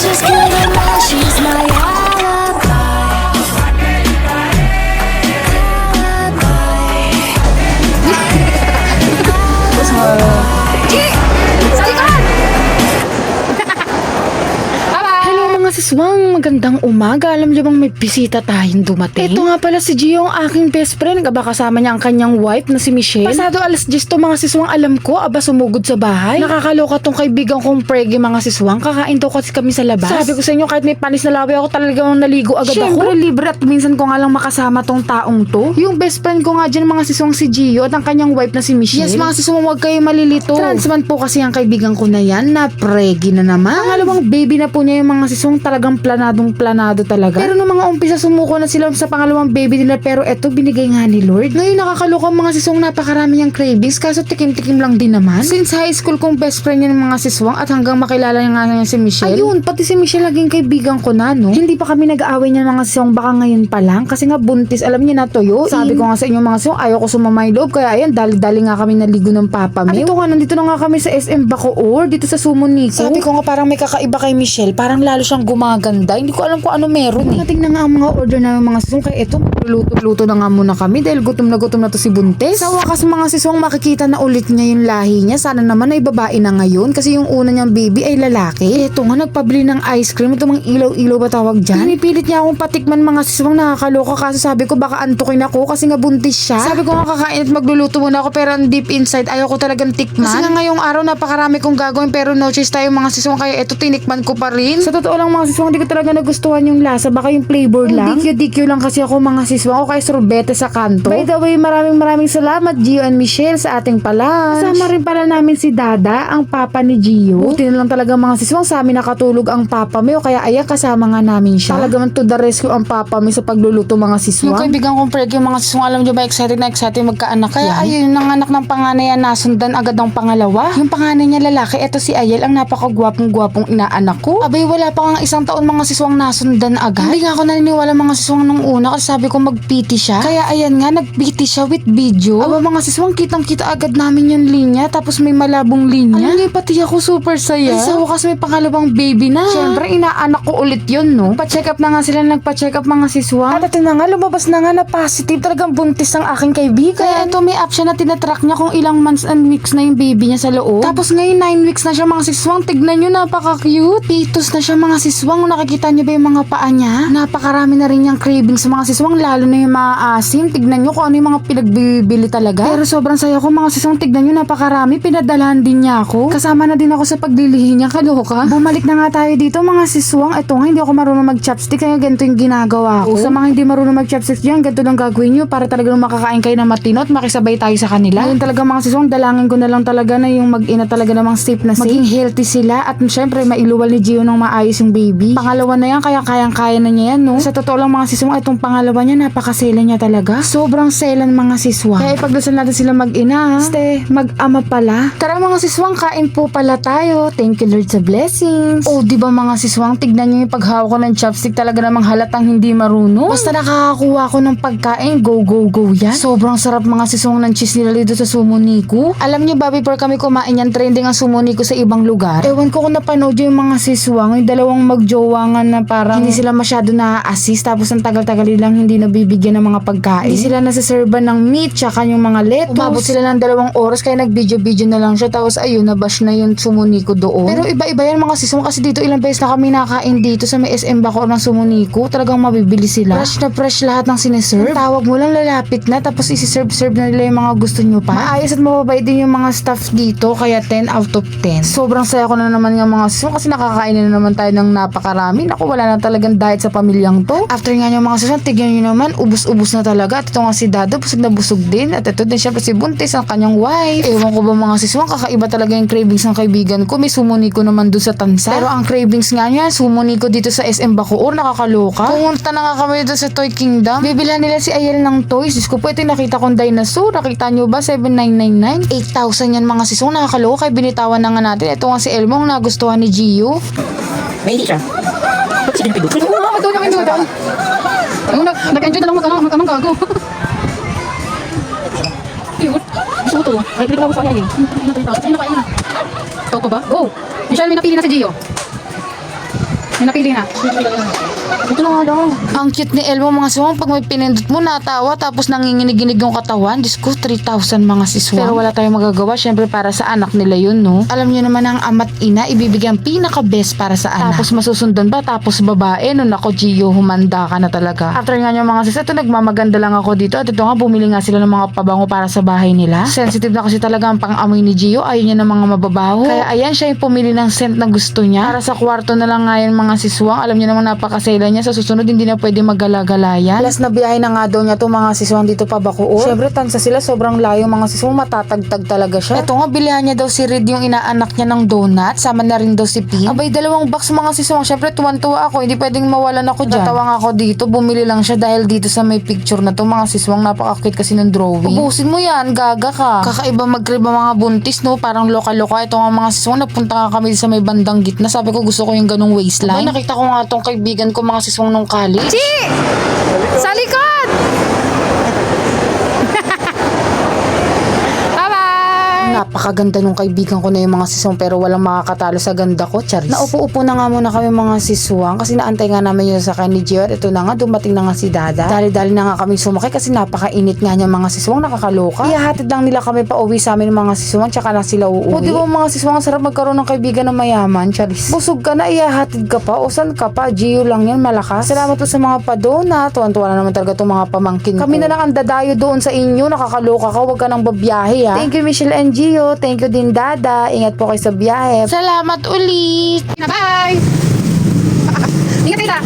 just can't Siswang, magandang umaga. Alam niyo bang may bisita tayong dumating? Ito nga pala si Gio, ang aking best friend. Aba kasama niya ang kanyang wife na si Michelle. Pasado alas 10 to mga siswang alam ko, aba sumugod sa bahay. Nakakaloka tong kaibigan kong pregi mga siswang. Kakain daw kasi kami sa labas. Sabi ko sa inyo, kahit may panis na lawi ako, talagang naligo agad Syempre, ako. libre at minsan ko nga lang makasama tong taong to. Yung best friend ko nga dyan mga siswang si Gio at ang kanyang wife na si Michelle. Yes mga siswang, huwag kayo malilito. Transman po kasi ang kaibigan ko na yan na pregi na naman. Pangalawang baby na po niya yung mga siswang talagang planadong planado talaga. Pero nung mga umpisa sumuko na sila sa pangalawang baby nila pero eto binigay nga ni Lord. Ngayon nakakaloka ang mga siswang napakarami niyang cravings kaso tikim-tikim lang din naman. Since high school kong best friend niya ng mga siswang at hanggang makilala niya nga niya si Michelle. Ayun, pati si Michelle naging kaibigan ko na no. Hindi pa kami nag-aaway niya ng mga siswang baka ngayon pa lang kasi nga buntis alam niya na toyo. Sabi ko nga sa inyo mga siswang ayaw ko sumamay loob kaya ayan dali-dali nga kami naligo ng papa At ito nga nandito na nga kami sa SM Bacoor dito sa Sumo Nico. Sabi ko nga parang may kakaiba kay Michelle parang lalo siyang gumaganda. Hindi ko alam kung ano meron eh. Nating na nga ang mga order na mga siswang kaya eto luto-luto na nga muna kami dahil gutom na gutom na to si Buntes. Sa wakas mga siswang makikita na ulit niya yung lahi niya. Sana naman ay babae na ngayon kasi yung una niyang baby ay lalaki. Eto nga nagpabili ng ice cream. Ito mga ilaw-ilaw ba tawag dyan? Pinipilit niya akong patikman mga siswang nakakaloka kaso sabi ko baka antukin ako kasi nga buntis siya. Sabi ko nga kakain at magluluto muna ako pero ang deep inside ayaw ko talagang tikman. Kasi nga ngayong araw napakarami kong gagawin pero no choice tayo mga siswang kaya eto tinikman ko pa rin. Sa totoo lang mga siswang hindi ko talaga nagustuhan yung lasa baka yung flavor lang. DQ-DQ lang kasi ako mga siswang o kaya sorbete sa kanto. By the way maraming maraming salamat Gio and Michelle sa ating palan. Kasama rin pala namin si Dada ang papa ni Gio. Buti na lang talaga mga siswang sa amin nakatulog ang papa mo kaya ayan kasama nga namin siya. Talagang to the rescue ang papa mo sa pagluluto mga siswang. Yung kaibigan kong preg yung mga siswang alam nyo ba excited na excited magkaanak Kaya ayun yung anak ng panganay yan nasundan agad ang pangalawa. Yung panganay niya lalaki eto si Ayel ang napakagwapong-gwapong inaanak ko. Abay wala pa nga isang taon mga siswang nasundan agad. Hindi nga ako naniniwala mga siswang nung una kasi sabi ko mag-PT siya. Kaya ayan nga nag-PT siya with video. Aba mga siswang kitang-kita agad namin yung linya tapos may malabong linya. Alam niyo pati ako super saya. Ay, sa wakas may pangalawang baby na. Siyempre inaanak ko ulit yun no. Pa-check up na nga sila nagpa-check up mga siswang. At ito na nga lumabas na nga na positive talagang buntis ang aking kaibigan. Kaya ito may app siya na tinatrack niya kung ilang months and weeks na yung baby niya sa loob. Tapos ngayon 9 weeks na siya mga siswang. Tignan nyo napaka-cute. Pitos na siya mga siswang. Kung nakikita niyo ba yung mga paa niya? Napakarami na rin niyang cravings sa mga siswang lalo na yung mga asim. Tignan nyo kung ano yung mga pinagbibili talaga. Pero sobrang saya ko mga siswang. Tignan nyo napakarami. Pinadalahan din niya ako. Kasama na din ako sa paglilihi niya. Kaloka. Bumalik na nga tayo dito mga siswang. Ito nga hindi ako marunong mag-chopstick kaya ganito yung ginagawa ko. Sa mga hindi marunong mag-chopstick dyan, ganito lang gagawin nyo para talagang makakain kayo ng matino at makisabay tayo sa kanila. Ngayon talaga mga siswang, dalangin ko na lang talaga na yung mag-ina talaga namang safe na safe. Maging healthy sila at syempre mailuwal ni Gio ng maayos yung baby. Pangalawa na yan, kaya kayang-kaya na niya yan, no? Sa totoo lang mga siswang, itong pangalawa niya, napakasela niya talaga. Sobrang selan mga siswang. Kaya ipagdasal natin sila mag-ina. ha? Ste, mag-ama pala. Tara mga siswang, kain po pala tayo. Thank you Lord sa blessings. Oh, di ba mga siswang, tignan niyo yung paghawak ko ng chopstick talaga namang halatang hindi marunong. Basta nakakakuha ko ng pagkain, go, go, go yan. Sobrang sarap mga siswang ng cheese nila dito sa Sumuniko. Alam niyo ba, before kami kumain yan, trending ang Sumuniko sa ibang lugar. Ewan ko kung napanood yung mga siswang, yung dalawang magjowa nga na parang hindi sila masyado na-assist, tapos ang tagal-tagal nilang hindi nabibigyan ng mga pagkain. Hindi sila nasiserban ng meat, tsaka yung mga lettuce. Umabot sila ng dalawang oras, kaya nag-video-video na lang siya, tapos ayun, nabash na yung Sumuniko doon. Pero iba-iba yan mga siswang, kasi dito ilang beses na kami nakain dito sa may SM Bacoor ng Sumuniko, talagang mabibili sila. Fresh na fresh lahat ng sineserve. Tawag mo lang lalapit na, tapos isi-serve-serve na nila yung mga gusto nyo pa. Maayos at mababait din yung mga staff dito, kaya 10 out of 10. Sobrang saya ko na naman ng mga siswang kasi nakakain na naman tayo ng napakarami. Naku, wala na talagang diet sa pamilyang to. After nga yung mga siswang, tignan nyo naman, ubus-ubus na talaga. At ito nga si Dado, busog na busog din. At ito din syempre si Buntis, ang kanyang wife. Ewan ko ba mga siswang, kakaiba talaga yung cravings ng kaibigan ko. May sumuni ko naman dun sa tansa. Pero ang cravings nga niya, sumuni ko dito sa SM Bacoor, nakakaloka. Pumunta na nga kami dito sa Toy Kingdom. Bibilhan nila si Ayel ng toys. Diyos ko po, ito nakita kong dinosaur. Nakita nyo ba? 7,999. 8,000 yan mga siswang. Nakakaloka. Binitawan na nga natin. Ito nga si Elmo, ang nagustuhan ni Gio. May hindi siya. Ba't si Pinipindot? Oo, naman doon. Ano, nag- nag-enjoy na lang mag-anong mag gago. Cute. Gusto ko to. Ay, pinipindot ako sa kanya eh. Sino kain na? Ikaw pa ba? Go! Michelle, may napili na si Gio. May napili na. Ito na nga daw. Ang cute ni Elmo mga siswang. Pag may pinindot mo, natawa. Tapos nanginginig-ginig yung katawan. Diyos ko, 3,000 mga siswang. Pero wala tayong magagawa. Syempre para sa anak nila yun, no? Alam niyo naman ang ama't ina, ibibigay ang pinaka-best para sa anak. Tapos masusundan ba? Tapos babae. No, nako, Gio, humanda ka na talaga. After nga yung mga sis, ito nagmamaganda lang ako dito. At ito nga, bumili nga sila ng mga pabango para sa bahay nila. Sensitive na kasi talaga ang pang-amoy ni Gio. Ayaw niya ng mga mababaho. Kaya ayan, siya yung pumili ng scent na gusto niya. Para sa kwarto na lang nga yan mga siswang. Alam niyo naman napakasela niya. Sa susunod, hindi na pwede magala-galayan. Plus na biyahe na nga daw niya to mga siswang dito pa Bacoor. Siyempre, tansa sila. Sobrang layo mga siswang. Matatagtag talaga siya. Ito nga, bilihan niya daw si Reed yung inaanak niya ng donut. Sama na rin daw si Pin. Abay, dalawang box mga siswang. Siyempre, tuwan-tuwa ako. Hindi pwedeng mawalan ako dyan. Natawang ako dito. Bumili lang siya dahil dito sa may picture na to mga siswang. Napaka-cute kasi ng drawing. Ubusin mo yan. Gaga ka. Kakaiba mag-crib ang mga buntis, no? Parang loka-loka. Ito nga mga siswang. Napunta nga kami sa may bandang gitna. Sabi ko gusto ko yung ganong waistline. Abay, nakita ko nga tong kaibigan ko mga siswang nung college. Sa likod! Napakaganda nung kaibigan ko na yung mga siswang pero walang makakatalo sa ganda ko, Charis. Naupo-upo na nga muna kami mga siswang kasi naantay nga namin yun sa ni Gio at ito na nga, dumating na nga si Dada. Dali-dali na nga kami sumakay kasi napakainit nga niya mga siswang, nakakaloka. Ihahatid lang nila kami pa uwi sa amin mga siswang tsaka lang sila uuwi. O di ba mga siswang, ang sarap magkaroon ng kaibigan na mayaman, Charis. Busog ka na, ihahatid ka pa o saan ka pa? Gio lang yan, malakas. Salamat po sa mga padona. Tuwan-tuwa na naman talaga itong mga pamangkin ko. Kami na lang ang dadayo doon sa inyo. Nakakaloka ka. Huwag ka nang babiyahe ha. Thank you Michelle and Gio. Thank you din Dada. Ingat po kayo sa biyahe. Salamat ulit. Bye! Ingat kita!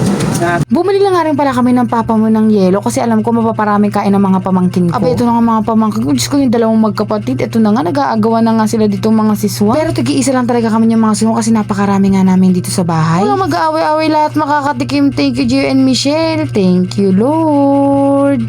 Bumili lang nga rin pala kami ng papa mo ng yelo kasi alam ko mapaparaming kain ng mga pamangkin ko. Aba, ito na nga mga pamangkin ko. Diyos ko yung dalawang magkapatid. Ito na nga, nag-aagawan na nga sila dito mga siswa. Pero tigi-isa lang talaga kami yung mga siswa kasi napakarami nga namin dito sa bahay. Walang mag-aaway-away lahat makakatikim. Thank you, Gio and Michelle. Thank you, Lord.